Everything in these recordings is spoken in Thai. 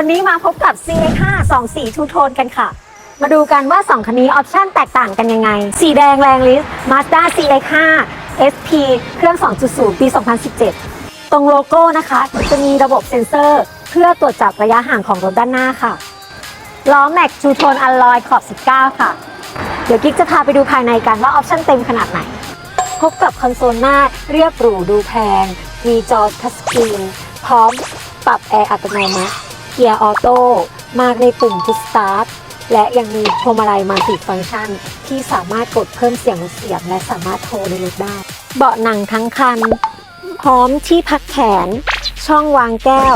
วันนี้มาพบกับ CX5 2สีทูโทนกันค่ะ มาดูกันว่า 2 คันนี้ออปชั่นแตกต่างกันยังไง สีแดงแรงลิส Mazda CX5 SP เครื่อง 2.0 ปี 2017 ตรงโลโก้นะคะ จะมีระบบเซ็นเซอร์ เพื่อตรวจจับระยะห่างของรถด้านหน้าค่ะ ล้อแม็กทูโทนอัลลอยขอบ 19 ค่ะ เดี๋ยวกิ๊กจะพาไปดูภายในกันว่าออปชั่นเต็มขนาดไหน พบกับคอนโซลหน้าเรียบหรูดูแพง มีจอทัชสกรีนพร้อมปรับแอร์อัตโนมัติ เกียร์ออโต้มากในปุ่มพุชสตาร์ทและยังมีพวงมาลัยมัลติฟังก์ชัน ที่สามารถกดเพิ่มเสียงลดเสียง และสามารถโทรในรถได้ เบาะหนังทั้งคัน พร้อมที่พักแขน ช่องวางแก้ว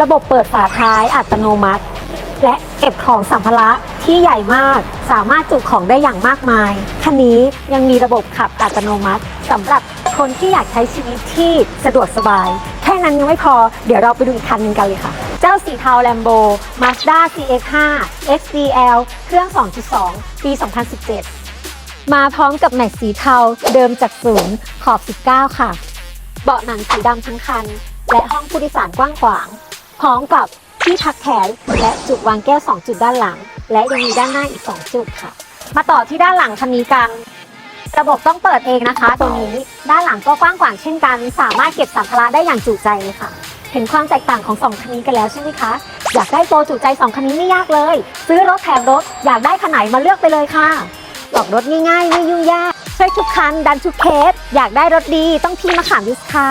ระบบเปิดฝาท้ายอัตโนมัติ และเก็บของสัมภาระที่ใหญ่มาก สามารถจุของได้อย่างมากมาย คันนี้ยังมีระบบขับอัตโนมัติสำหรับคนที่อยากใช้ชีวิตที่สะดวกสบาย แค่นั้นยังไม่พอ เดี๋ยวเราไปดูอีกคันหนึงกันเลยค่ะ เจ้าสีเทา Lambo Mazda CX-5 XDL เครื่อง 2.2 ปี 2017 มาพร้อมกับแม็กสีเทาเดิมจากศูนย์ขอบ 19 ค่ะ เบาะหนังสีดำทั้งคัน และห้องผู้โดยสารกว้างขวาง พร้อมกับที่พักแขนและจุดวางแก้ว 2 จุดด้านหลัง และยังมีด้านหน้าอีก 2 จุดค่ะ มาต่อที่ด้านหลังคันนี้กันระบบต้องเปิดเองนะคะ ตรงนี้ด้านหลังก็กว้างขวางเช่นกัน สามารถเก็บสัมภาระได้อย่างจุใจเลยค่ะ เห็นความแตกต่างของ2คันนี้กันแล้วใช่ไหมคะ อยากได้โปรจุใจ2คันนี้ไม่ยากเลย ซื้อรถแถมรถอยากได้คันไหนมาเลือกไปเลยค่ะออกรถง่ายๆไม่ยุ่งยากช่วยทุกคันดันทุกเคสอยากได้รถดีต้องที่มาขามดิสค่ะ